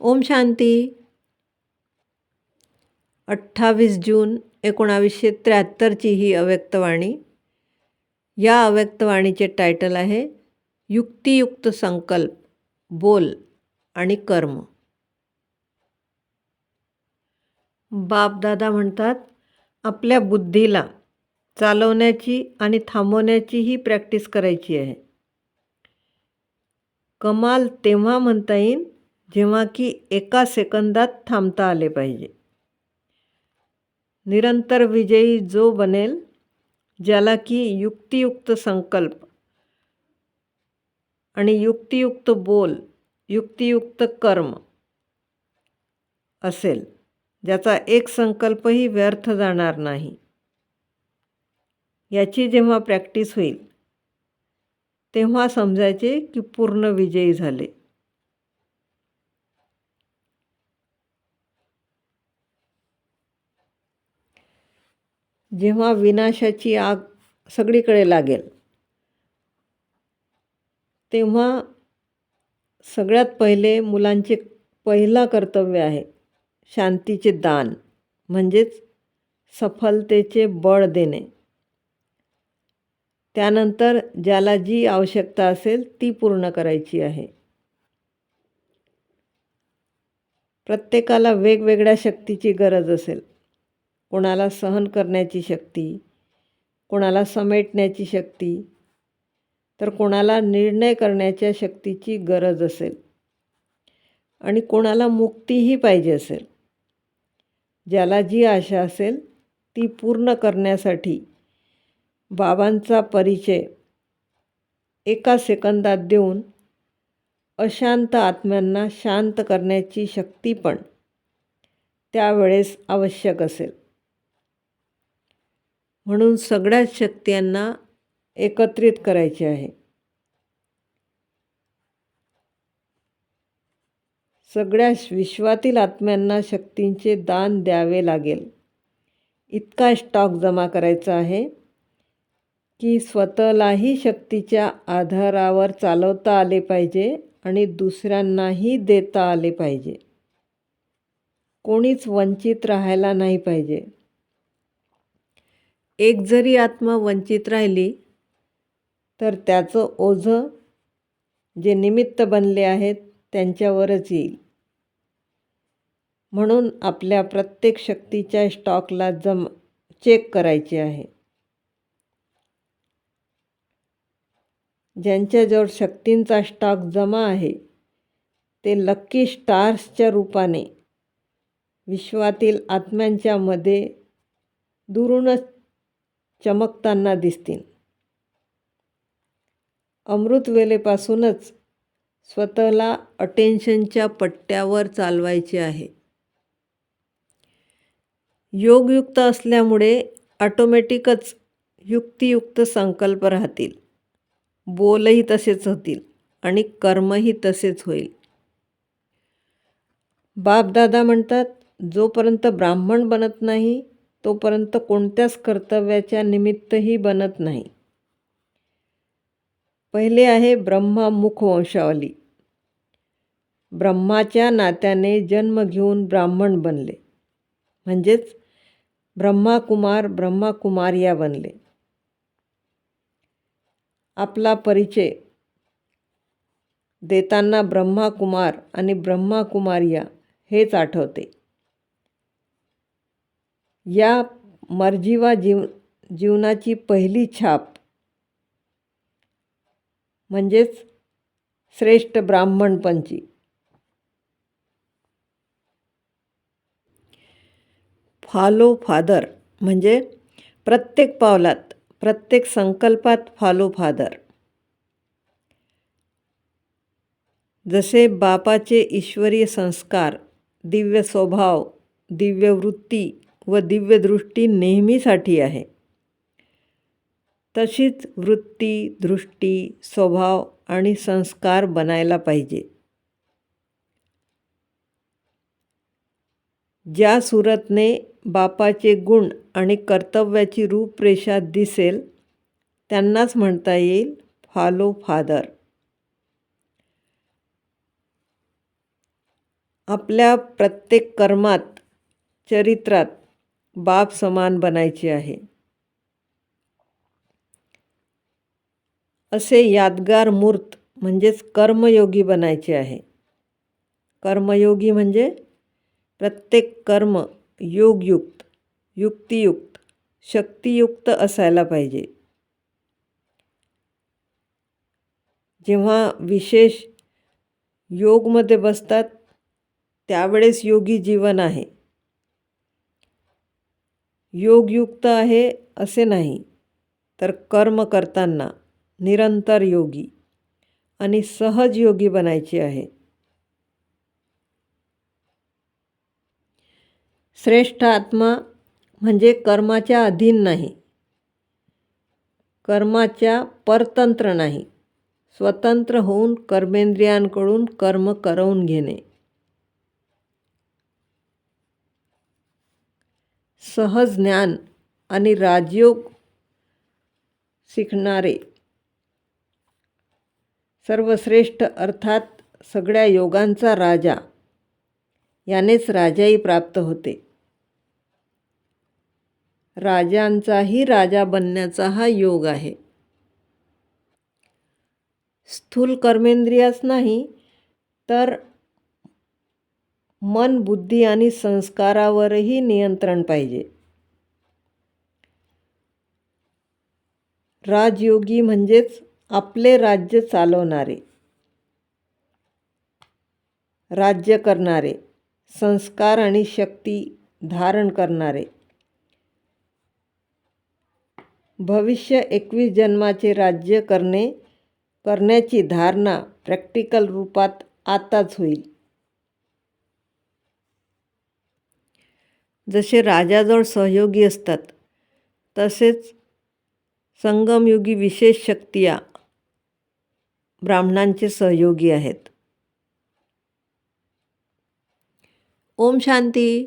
ओम शांती. अठ्ठावीस जून एकोणावीसशे त्र्याहत्तरची ही अव्यक्तवाणी. या अव्यक्तवाणीचे टायटल आहे युक्तियुक्त संकल्प बोल आणि कर्म. बापदादा म्हणतात आपल्या बुद्धीला चालवण्याची आणि थांबवण्याचीही प्रॅक्टिस करायची आहे. कमाल तेव्हा म्हणता येईल जेव्हा की एका सेकंदात थांबता आले पाहिजे. निरंतर विजयी जो बनेल ज्याला की युक्तियुक्त संकल्प आणि युक्तियुक्त बोल युक्तियुक्त कर्म असेल ज्याचा एक संकल्पही व्यर्थ जाणार नाही. याची जेव्हा प्रॅक्टिस होईल तेव्हा समजायचे की पूर्ण विजयी झाले. जेव्हा विनाशाची आग सगळीकडे लागेल तेव्हा सगळ्यात पहिले मुलांचे पहिला कर्तव्य आहे शांतीचे दान म्हणजेच सफलतेचे बळ देणे. त्यानंतर ज्याला जी आवश्यकता असेल ती पूर्ण करायची आहे. प्रत्येकाला वेगवेगळ्या शक्तीची गरज असेल. कोणाला सहन करण्याची शक्ती कोणाला समेटण्याची शक्ती तर कोणाला निर्णय करण्याच्या शक्तीची गरज असेल. आणि कोणाला मुक्तीही पाहिजे असेल. ज्याला जी आशा असेल ती पूर्ण करण्यासाठी बाबांचा परिचय एका सेकंदात देऊन अशांत आत्म्यांना शांत करण्याची शक्ती पण त्यावेळेस आवश्यक असेल. म्हणून सगळ्याच शक्त्यांना एकत्रित करायचे आहे. सगळ्या विश्वातील आत्म्यांना शक्तींचे दान द्यावे लागेल. इतका स्टॉक जमा करायचा आहे की स्वतःलाही शक्तीच्या आधारावर चालवता आले पाहिजे आणि दुसऱ्यांनाही देता आले पाहिजे. कोणीच वंचित राहायला नाही पाहिजे. एक जरी आत्मा वंचित राहिली तर त्याचं ओझं जे निमित्त बनले आहेत त्यांच्यावरच येईल. म्हणून आपल्या प्रत्येक शक्तीच्या स्टॉकला जम चेक करायचे आहे. ज्यांच्याजवळ शक्तींचा स्टॉक जमा आहे ते लक्की स्टार्सच्या रूपाने विश्वातील आत्म्यांच्या मध्ये दुरूनच चमकताना दिसतील. अमृतवेलेपासूनच स्वतःला अटेन्शनच्या पट्ट्यावर चालवायचे आहे. योगयुक्त असल्यामुळे ऑटोमॅटिकच युक्तियुक्त संकल्प राहतील. बोलही तसेच होतील आणि कर्मही तसेच होईल. बापदादा म्हणतात जोपर्यंत ब्राह्मण बनत नाही तोपर्यंत कोणत्याच कर्तव्याच्या निमित्तही बनत नाही. पहिले आहे ब्रह्मा मुख वंशावली ब्रह्माच्या नात्याने जन्म घेऊन ब्राह्मण बनले. म्हणजेच ब्रह्माकुमार ब्रह्माकुमारिया बनले. आपला परिचय देताना ब्रह्माकुमार आणि ब्रह्माकुमार्या हेच आठवते. या मर्जीवा जीव जीवनाची पहिली छाप. म्हणजेच श्रेष्ठ ब्राह्मणपंची फॉलो फादर म्हणजे प्रत्येक पावलात प्रत्येक संकल्पात फॉलो फादर. जसे बापाचे ईश्वरीय संस्कार दिव्य स्वभाव दिव्य वृत्ती व दिव्यदृष्टी नेहमीसाठी आहे. तशीच वृत्ती दृष्टी स्वभाव आणि संस्कार बनायला पाहिजे. ज्या सुरतने बापाचे गुण आणि कर्तव्याची रूपरेषा दिसेल त्यांनाच म्हणता येईल फॉलो फादर. आपल्या प्रत्येक कर्मात चरित्रात बाप समान बनायचे आहे. असे यादगार मूर्त म्हणजेच कर्मयोगी बनायचे आहे. कर्मयोगी म्हणजे प्रत्येक कर्म योगयुक्त युक्तियुक्त शक्तियुक्त असायला पाहिजे. जेव्हा विशेष योगमध्ये बसतात त्यावेळेस योगी जीवन आहे. योगयुक्त आहे असे नाही तर कर्म करताना निरंतर योगी आणि सहज योगी बनायचे आहे. श्रेष्ठ आत्मा म्हणजे कर्माच्या अधीन नाही कर्माच्या परतंत्र नाही स्वतंत्र होऊन कर्मेंद्रियांकडून कर्म करवून घेणे. सहज ज्ञान आणि राजयोग शिकणारे सर्वश्रेष्ठ अर्थात सगळ्या योगांचा राजा. यानेच राजाही प्राप्त होते. राजांचाही राजा बनण्याचा हा योग आहे. स्थूल कर्मेंद्रियाच नाही तर मन बुद्धी आणि संस्कारावरही नियंत्रण पाहिजे. राजयोगी म्हणजेच आपले राज्य चालवणारे राज्य करणारे संस्कार आणि शक्ती धारण करणारे. भविष्य एकवीस जन्माचे राज्य करणे करण्याची धारणा प्रॅक्टिकल रूपात आताच होईल. जसे राजाजवळ सहयोगी असतात तसेच संगमयुगी विशेष शक्तिया ब्राह्मणांचे सहयोगी आहेत. ओम शांती.